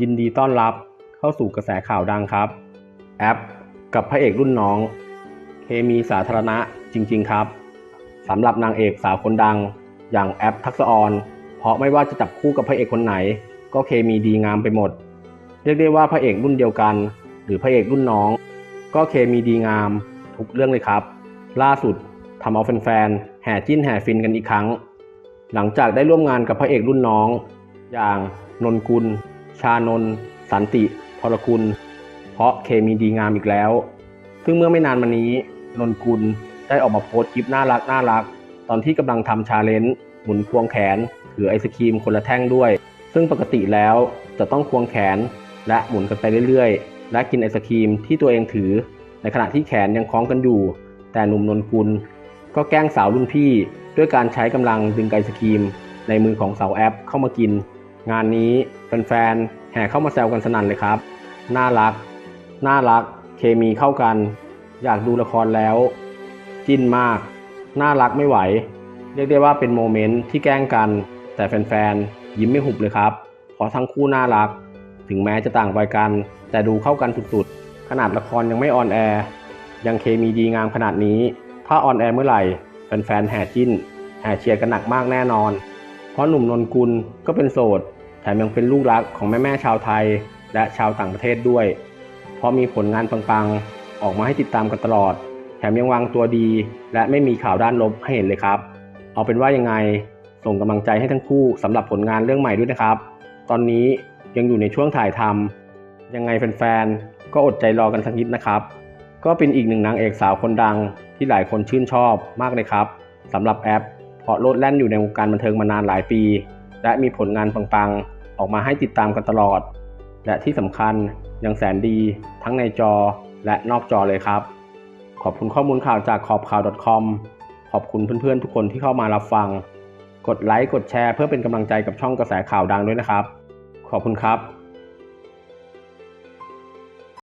ยินดีต้อนรับเข้าสู่กระแสข่าวดังครับ แอป กับพระเอกรุ่นน้อง เคมีสาธารณะจริง ๆ ครับสำหรับนางเอกสาวคนดัง อย่างแอปทักษออน เพราะไม่ว่าจะจับคู่กับพระเอกคนไหน ก็เคมีดีงามไปหมด เรียกได้ว่าพระเอกรุ่นเดียวกัน หรือพระเอกรุ่นน้อง ก็เคมีดีงามทุกเรื่องเลยครับ ล่าสุดทำเอาแฟนๆแห่จิ้นแห่ฟินกันอีกครั้ง หลังจากได้ร่วมงานกับพระเอกรุ่นน้อง อย่างนนกุล ชานนสันติพรกุลเพราะเคมีดีงามอีกแล้ว ซึ่งเมื่อไม่นานมานี้นนกุลได้ออกมาโพสต์คลิปน่ารักน่ารัก ตอนที่กำลังทำชาเลนจ์หมุนควงแขนถือไอศครีมคนละแท่งด้วย ซึ่งปกติแล้วจะต้องควงแขนและหมุนกันไปเรื่อยๆ และกินไอศครีมที่ตัวเองถือ ในขณะที่แขนยังคล้องกันอยู่ แต่หนุ่มนนกุล ก็แกล้งสาวรุ่นพี่ ด้วยการใช้กำลังดึงไอศครีม ในมือของสาวแอปเข้ามากิน งานนี้แฟนๆแห่เข้ามาแซวกันสนั่นเลยครับ น่ารัก น่ารัก เคมีเข้ากัน อยากดูละครแล้ว จิ้นมาก น่ารักไม่ไหว เรียกได้ว่าเป็นโมเมนต์ที่แกล้งกัน แต่แฟนๆยิ้มไม่หุบเลยครับ เพราะทั้งคู่น่ารัก ถึงแม้จะต่างวัยกัน แต่ดูเข้ากันสุดๆ ขนาดละครยังไม่ออนแอร์ยังเคมีดีงามขนาดนี้ ถ้าออนแอร์เมื่อไหร่แฟนๆแห่จิ้นแห่เชียร์กันหนักมากแน่นอน เพราะหนุ่มนนกุลก็เป็นโสด มยังเป็นลูกรักของแม่ๆชาวไทย และชาวต่างประเทศด้วย เพราะมีผลงานปังๆ ออกมาให้ติดตามกันตลอด แถมยังวางตัวดี และไม่มีข่าวด้านลบให้เห็นเลยครับ เอาเป็นว่ายังไงส่งกำลังใจให้ทั้งคู่สำหรับผลงานเรื่องใหม่ด้วยนะครับ ตอนนี้ยังอยู่ในช่วงถ่ายทำยังไงแฟนๆ ก็อดใจรอกันสักนิดนะครับ ก็เป็นอีกหนึ่งนางเอกสาวคนดังที่หลายคนชื่นชอบมากเลยครับสำหรับแอปเพราะโลดแล่นอยู่ในวงการบันเทิงมานานหลายปี และมีผลงานปังๆ ออกมาให้ติดตามกันตลอด และที่สำคัญยังแสนดีทั้งในจอและนอกจอเลยครับ ขอบคุณข้อมูลข่าวจากขอบข่าว .com ขอบคุณเพื่อนๆทุกคนที่เข้ามารับฟัง กดไลค์กดแชร์เพื่อเป็นกำลังใจกับช่องกระแสข่าวดังด้วยนะครับ ขอบคุณครับ